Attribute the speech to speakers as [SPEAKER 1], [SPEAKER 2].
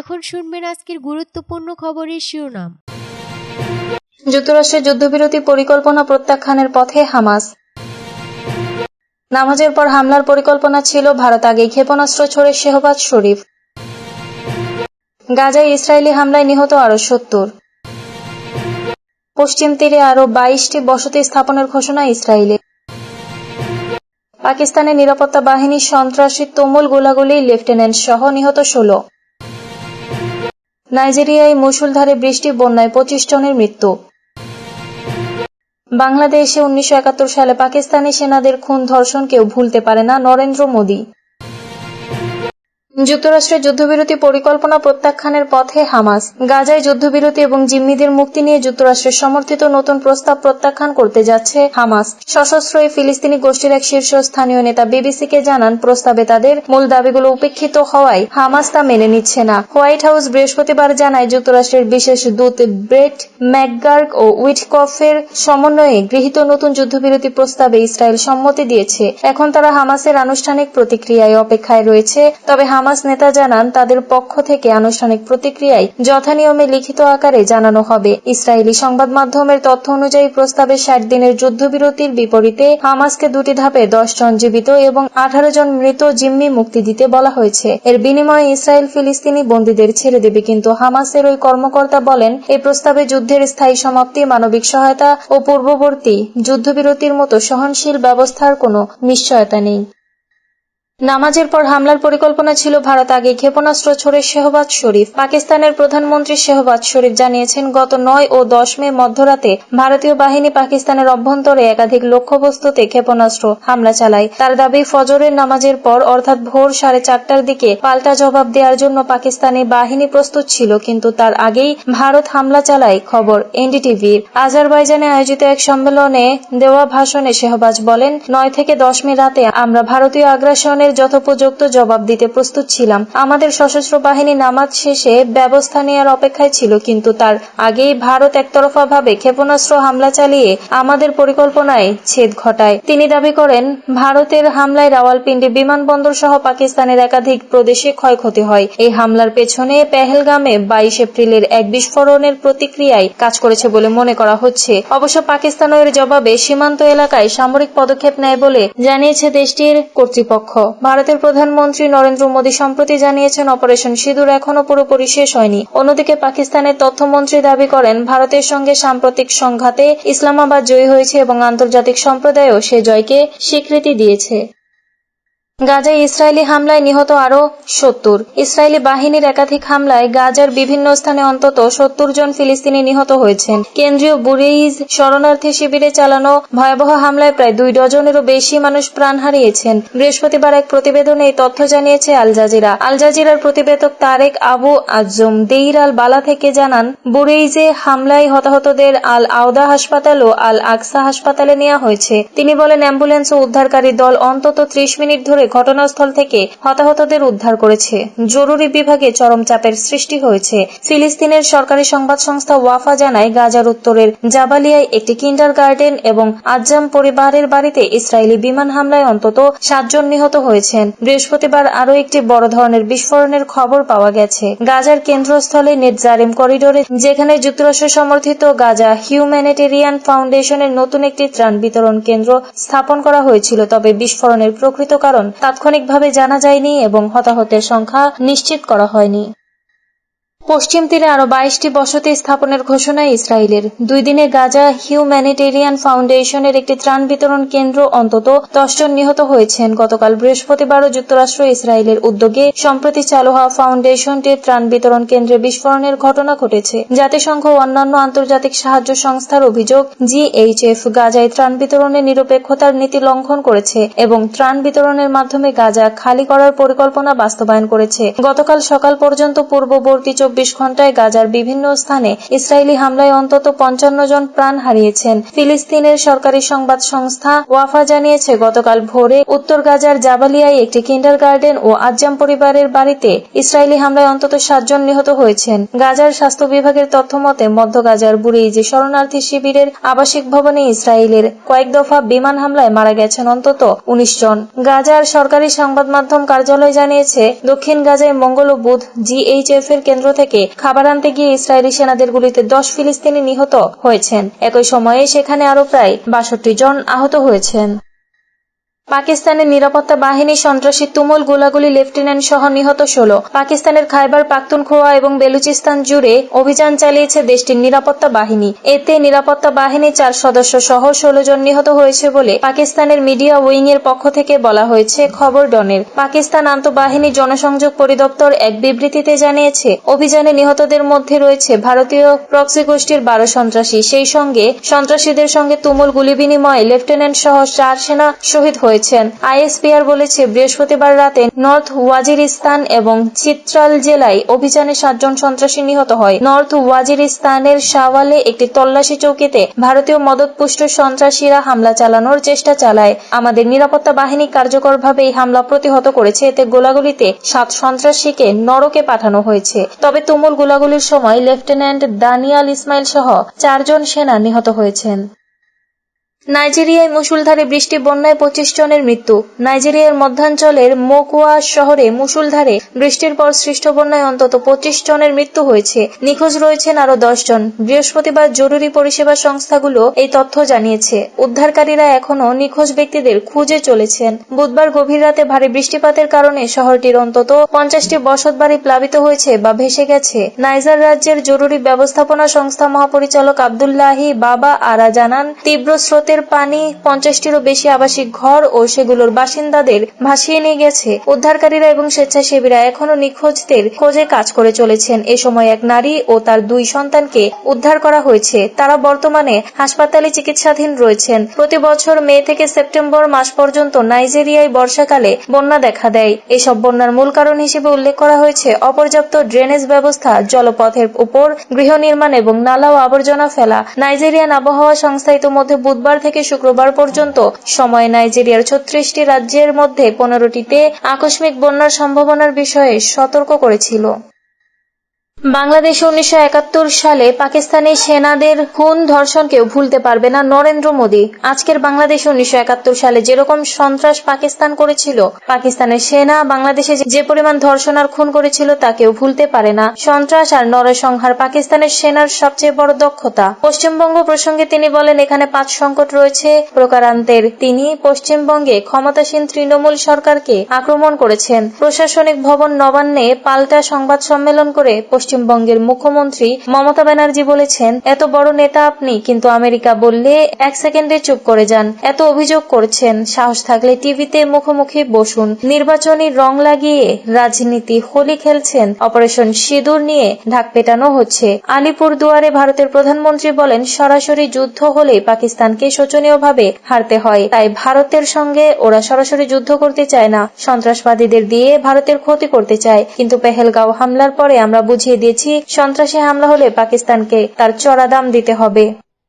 [SPEAKER 1] এখন শুনবেন আজকের গুরুত্বপূর্ণ খবরের শিরোনাম।
[SPEAKER 2] যুক্তরাষ্ট্রের যুদ্ধবিরতি পরিকল্পনা প্রত্যাখ্যানের পথে হামাস। নামাজের পর হামলার পরিকল্পনা ছিল ভারত আগে ক্ষেপণাস্ত্র ছড়ে শেহবাজ শরীফ। গাজায় ইসরায়েলি হামলায় নিহত আরও সত্তর। পশ্চিম তীরে আরও বাইশটি বসতি স্থাপনের ঘোষণা ইসরায়েলে পাকিস্তানের নিরাপত্তা বাহিনীর সন্ত্রাসী তুমুল গোলাগুলি লেফটেন্যান্ট সহ নিহত ষোলো। নাইজেরিয়ায় মুসুলধারে বৃষ্টি, বন্যায় পঁচিশ জনের মৃত্যু। বাংলাদেশে উনিশশো একাত্তর সালে পাকিস্তানি সেনাদের খুন ধর্ষণ কেউ ভুলতে পারে না নরেন্দ্র মোদী। যুক্তরাষ্ট্রের যুদ্ধবিরতি পরিকল্পনা প্রত্যাখ্যানের পথে হামাস। গাজায় যুদ্ধবিরতি এবং জিম্মিদের মুক্তি নিয়ে যুক্তরাষ্ট্রের সমর্থিত নতুন প্রস্তাব প্রত্যাখ্যান করতে যাচ্ছে হামাস। সশস্ত্র এই ফিলিস্তিনি গোষ্ঠীর এক শীর্ষস্থানীয় নেতা বিবিসিকে জানান, প্রস্তাবে তাদের মূল দাবিগুলো উপেক্ষিত হওয়ায় হামাস তা মেনে নিচ্ছে না। হোয়াইট হাউস বৃহস্পতিবার জানায়, যুক্তরাষ্ট্রের বিশেষ দূত ব্রেট ম্যাকগার্গ ও উইটকফের সমন্বয়ে গৃহীত নতুন যুদ্ধবিরতি প্রস্তাবে ইসরায়েল সম্মতি দিয়েছে। এখন তারা হামাসের আনুষ্ঠানিক প্রতিক্রিয়ায় অপেক্ষায় রয়েছে, তবে হামাস নেতা জানান, তাদের পক্ষ থেকে আনুষ্ঠানিক প্রতিক্রিয়ায় যথানিয়মে লিখিত আকারে জানানো হবে। ইসরায়েলি সংবাদ মাধ্যমের তথ্য অনুযায়ী প্রস্তাবে ষাট দিনের যুদ্ধবিরতির বিপরীতে হামাসকে দুটি ধাপে দশ জন জীবিত এবং আঠারো জন মৃত জিম্মি মুক্তি দিতে বলা হয়েছে। এর বিনিময়ে ইসরায়েল ফিলিস্তিনি বন্দীদের ছেড়ে দেবে কিন্তু হামাসের ওই কর্মকর্তা বলেন এই প্রস্তাবে যুদ্ধের স্থায়ী সমাপ্তি, মানবিক সহায়তা ও পূর্ববর্তী যুদ্ধবিরতির মতো সহনশীল ব্যবস্থার কোনো নিশ্চয়তা নেই। নামাজের পর হামলার পরিকল্পনা ছিল ভারত আগে ক্ষেপণাস্ত্র ছড়ে শেহবাজ শরীফ। পাকিস্তানের প্রধানমন্ত্রী শেহবাজ শরীফ জানিয়েছেন, গত নয় ও দশ মে মধ্যরাতে ভারতীয় বাহিনী পাকিস্তানের অভ্যন্তরে একাধিক লক্ষ্যবস্তুতে ক্ষেপণাস্ত্র হামলা চালায়। তার দাবি, ফজরের নামাজের পর অর্থাৎ ভোর সাড়ে চারটার দিকে পাল্টা জবাব দেওয়ার জন্য পাকিস্তানি বাহিনী প্রস্তুত ছিল, কিন্তু তার আগেই ভারত হামলা চালায়, খবর এনডিটিভির। আজারবাইজানে আয়োজিত এক সম্মেলনে দেওয়া ভাষণে শেহবাজ বলেন, নয় থেকে দশ মে রাতে আমরা ভারতীয় আগ্রাসনের যথোপযুক্ত জবাব দিতে প্রস্তুত ছিলাম। আমাদের সশস্ত্র বাহিনী নামাজ শেষে ব্যবস্থা নেওয়ার অপেক্ষায় ছিল, কিন্তু তার আগেই ভারত একতরফাভাবে ক্ষেপণাস্ত্র হামলা চালিয়ে আমাদের পরিকল্পনায় ছেদ ঘটায়। তিনি দাবি করেন, ভারতের হামলায় রাওয়ালপিন্ডি বিমানবন্দর সহ পাকিস্তানের একাধিক প্রদেশে ক্ষয়ক্ষতি হয়। এই হামলার পেছনে পেহেলগামে বাইশ এপ্রিলের এক বিস্ফোরণের প্রতিক্রিয়ায় কাজ করেছে বলে মনে করা হচ্ছে। অবশ্য পাকিস্তানের জবাবে সীমান্ত এলাকায় সামরিক পদক্ষেপ নেয় বলে জানিয়েছে দেশটির কর্তৃপক্ষ। ভারতের প্রধানমন্ত্রী নরেন্দ্র মোদী সম্প্রতি জানিয়েছেন, অপারেশন সিঁদুর এখনও পুরোপুরি শেষ হয়নি। অন্যদিকে পাকিস্তানের তথ্যমন্ত্রী দাবি করেন, ভারতের সঙ্গে সাম্প্রতিক সংঘাতে ইসলামাবাদ জয়ী হয়েছে এবং আন্তর্জাতিক সম্প্রদায়ও সে জয়কে স্বীকৃতি দিয়েছে। গাজায় ইসরায়েলি হামলায় নিহত আরও সত্তর। ইসরায়েলি বাহিনীর একাধিক হামলায় গাজার বিভিন্ন স্থানে অন্তত সত্তর জন ফিলিস্তিনি নিহত হয়েছেন। কেন্দ্রীয় বুরেইজ শরণার্থী শিবিরে চালানো ভয়াবহ হামলায় প্রায় দুই ডজনেরও বেশি মানুষ প্রাণ হারিয়েছেন। বৃহস্পতিবার এক প্রতিবেদনে এই তথ্য জানিয়েছে আল জাজিরা। আল জাজিরার প্রতিবেদক তারেক আবু আজম দেইর আল বালা থেকে জানান, বুরেইজে হামলায় হতাহতদের আল আওদা হাসপাতাল ও আল আকসা হাসপাতালে নেওয়া হয়েছে। তিনি বলেন, অ্যাম্বুলেন্স ও উদ্ধারকারী দল অন্তত ত্রিশ মিনিট ধরে ঘটনাস্থল থেকে হতাহতদের উদ্ধার করেছে। জরুরি বিভাগে চরম চাপের সৃষ্টি হয়েছে। ফিলিস্তিনের সরকারি সংবাদ সংস্থা ওয়াফা জানায়, গাজার উত্তরের জাবালিয়ায় একটি কিন্ডার গার্ডেন এবং আজ্জাম পরিবারের বাড়িতে ইসরায়েলি বিমান হামলায় অন্তত সাতজন নিহত হয়েছেন। বৃহস্পতিবার আরও একটি বড় ধরনের বিস্ফোরণের খবর পাওয়া গেছে। গাজার কেন্দ্রস্থলে নেটজারেম করিডোরে, যেখানে যুক্তরাষ্ট্র সমর্থিত গাজা হিউম্যানিটেরিয়ান ফাউন্ডেশনের নতুন একটি ত্রাণ বিতরণ কেন্দ্র স্থাপন করা হয়েছিল, তবে বিস্ফোরণের প্রকৃত কারণ তাৎক্ষণিকভাবে জানা যায়নি এবং হতাহতের সংখ্যা নিশ্চিত করা হয়নি। পশ্চিম তীরে আরও বাইশটি বসতি স্থাপনের ঘোষণা ইসরায়েলের। দুই দিনে গাজা হিউম্যানিটেরিয়ান ফাউন্ডেশনের একটি ত্রাণ বিতরণ কেন্দ্র অন্তত দশজন নিহত হয়েছেন। গতকাল বৃহস্পতিবারও যুক্তরাষ্ট্র ইসরায়েলের উদ্যোগে সম্প্রতি চালু হওয়া ফাউন্ডেশনটির ত্রাণ বিতরণ কেন্দ্রে বিস্ফোরণের ঘটনা ঘটেছে। জাতিসংঘ ও অন্যান্য আন্তর্জাতিক সাহায্য সংস্থার অভিযোগ জিএইচএফ গাজায় ত্রাণ বিতরণে নিরপেক্ষতার নীতি লঙ্ঘন করেছে এবং ত্রাণ বিতরণের মাধ্যমে গাজা খালি করার পরিকল্পনা বাস্তবায়ন করেছে। গতকাল সকাল পর্যন্ত পূর্ববর্তী চব্বিশ চব্বিশ ঘন্টায় গাজার বিভিন্ন স্থানে ইসরায়েলি হামলায় অন্তত পঞ্চান্ন জন প্রাণ হারিয়েছেন। ফিলিস্তিনের সরকারি সংবাদ সংস্থা ওয়াফা জানিয়েছে, গতকাল ভোরে উত্তর গাজার জাবালিয়ায় একটি কিন্ডার গার্ডেন ও আজ্জাম পরিবারের বাড়িতে ইসরায়েলি হামলায় অন্তত সাতজন নিহত হয়েছেন। গাজার স্বাস্থ্য বিভাগের তথ্য মতে, মধ্য গাজার বুড়িজি শরণার্থী শিবিরের আবাসিক ভবনে ইসরায়েলের কয়েক দফা বিমান হামলায় মারা গেছেন অন্তত উনিশ জন। গাজার সরকারি সংবাদ মাধ্যম কার্যালয় জানিয়েছে, দক্ষিণ গাজায় মঙ্গল ও বুধ জিএইচএফ এর কেন্দ্র থেকে খাবার আনতে গিয়ে ইসরায়েলি সেনাদের গুলিতে দশ ফিলিস্তিনি নিহত হয়েছেন। একই সময়ে সেখানে আরও প্রায় বাষট্টি জন আহত হয়েছেন। পাকিস্তানের নিরাপত্তা বাহিনী সন্ত্রাসী তুমুল গোলাগুলি লেফটেন্যান্ট সহ নিহত ষোলো। পাকিস্তানের খাইবার পাখতুনখোয়া এবং বেলুচিস্তান জুড়ে অভিযান চালিয়েছে দেশটির নিরাপত্তা বাহিনী। এতে নিরাপত্তা বাহিনী চার সদস্য সহ ষোলো জন নিহত হয়েছে বলে পাকিস্তানের মিডিয়া উইং এর পক্ষ থেকে বলা হয়েছে খবর ডনের। পাকিস্তান আন্তঃবাহিনী জনসংযোগ পরিদপ্তর এক বিবৃতিতে জানিয়েছে, অভিযানে নিহতদের মধ্যে রয়েছে ভারতীয় প্রক্সি গোষ্ঠীর বারো সন্ত্রাসী। সেই সঙ্গে সন্ত্রাসীদের সঙ্গে তুমুল গুলি বিনিময়ে লেফটেন্যান্ট সহ চার সেনা শহীদ হয়েছেন আইএসপিআর বলেছে, বৃহস্পতিবার রাতে নর্থ ওয়াজিরিস্তান এবং চিত্রাল জেলায় অভিযানে সাতজন সন্ত্রাসী নিহত হয়। নর্থ ওয়াজিরিস্তানের শাওয়ালে একটি তল্লাশি চৌকিতে ভারতীয় মদতপুষ্ট সন্ত্রাসীরা হামলা চালানোর চেষ্টা চালায়। আমাদের নিরাপত্তা বাহিনী কার্যকরভাবে এই হামলা প্রতিহত করেছে। এতে গোলাগুলিতে সাত সন্ত্রাসীকে নরকে পাঠানো হয়েছে। তবে তুমুল গোলাগুলির সময় লেফটেন্যান্ট দানিয়াল ইসমাইল সহ চারজন সেনা নিহত হয়েছেন। নাইজেরিয়ায় মুসুলধারে বৃষ্টি, বন্যায় পঁচিশ জনের মৃত্যু। নাইজেরিয়ার মধ্যাঞ্চলের মোকুয়া শহরে মুষলধারে বৃষ্টির পর সৃষ্ট বন্যায় অন্তত পঁচিশ জনের মৃত্যু হয়েছে। নিখোঁজ রয়েছেন আরও দশ জন। বৃহস্পতিবার জরুরি পরিষেবা সংস্থাগুলো এই তথ্য জানিয়েছে। উদ্ধারকারীরা এখনও নিখোঁজ ব্যক্তিদের খুঁজে চলেছেন। বুধবার গভীর রাতে ভারী বৃষ্টিপাতের কারণে শহরটির অন্তত পঞ্চাশটি বসতবাড়ি প্লাবিত হয়েছে বা ভেসে গেছে। নাইজার রাজ্যের জরুরি ব্যবস্থাপনা সংস্থা মহাপরিচালক আবদুল্লাহি বাবা আরা জানান, তীব্র স্রোতের পানি পঞ্চাশটিরও বেশি আবাসিক ঘর ও সেগুলোর বাসিন্দাদের ভাসিয়ে নিয়ে গেছে। উদ্ধারকারীরা এবং স্বেচ্ছাসেবীরা এখনও নিখোঁজদের খোঁজে কাজ করে চলেছেন। এ সময় এক নারী ও তার দুই সন্তানকে উদ্ধার করা হয়েছে। তারা বর্তমানে হাসপাতালে চিকিৎসাধীন রয়েছেন। প্রতি বছর মে থেকে সেপ্টেম্বর মাস পর্যন্ত নাইজেরিয়ায় বর্ষাকালে বন্যা দেখা দেয়। এসব বন্যার মূল কারণ হিসেবে উল্লেখ করা হয়েছে অপর্যাপ্ত ড্রেনেজ ব্যবস্থা, জলপথের উপর গৃহ নির্মাণ এবং নালা ও আবর্জনা ফেলা। নাইজেরিয়ান আবহাওয়া সংস্থা ইতোমধ্যে বুধবার থেকে শুক্রবার পর্যন্ত। সময় নাইজেরিয়ার ছত্রিশটি রাজ্যের মধ্যে পনেরোটিতে আকস্মিক বন্যার সম্ভাবনার বিষয়ে সতর্ক করেছিল। বাংলাদেশে উনিশশো সালে পাকিস্তানি সেনাদের খুন ধর্ষণকেও ভুলতে পারবে না নরেন্দ্র মোদী। আজকের বাংলাদেশে উনিশশো সালে যেরকম সন্ত্রাস পাকিস্তান করেছিল, পাকিস্তানের সেনা বাংলাদেশে যে পরিমাণ ধর্ষণ আর খুন করেছিল তাকেও ভুলতে পারে না। সন্ত্রাস আর নরসংহার পাকিস্তানের সেনার সবচেয়ে বড় দক্ষতা। পশ্চিমবঙ্গ প্রসঙ্গে তিনি বলেন, এখানে পাঁচ সংকট রয়েছে। প্রকারান্তের তিনি পশ্চিমবঙ্গে ক্ষমতাসীন তৃণমূল সরকারকে আক্রমণ করেছেন। প্রশাসনিক ভবন নবান্নে পাল্টা সংবাদ সম্মেলন করে পশ্চিমবঙ্গের মুখ্যমন্ত্রী মমতা ব্যানার্জি বলেছেন, এত বড় নেতা আপনি, কিন্তু আমেরিকা বললে এক সেকেন্ডে চুপ করে যান। এত অভিযোগ করছেন, সাহস থাকলে টিভিতে মুখোমুখি বসুন। নির্বাচনী রং লাগিয়ে রাজনীতি হোলি খেলছেন, অপারেশন সিঁদুর নিয়ে ঢাক পেটানো হচ্ছে। আলিপুর দুয়ারে ভারতের প্রধানমন্ত্রী বলেন, সরাসরি যুদ্ধ হলে পাকিস্তানকে শোচনীয়ভাবে হারতে হয়, তাই ভারতের সঙ্গে ওরা সরাসরি যুদ্ধ করতে চায় না। সন্ত্রাসবাদীদের দিয়ে ভারতের ক্ষতি করতে চায়, কিন্তু পেহেলগাঁও হামলার পরে আমরা বুঝিয়ে দিয়েছি সন্ত্রাসী হামলা হলে পাকিস্তানকে তার চড়া দাম দিতে হবে।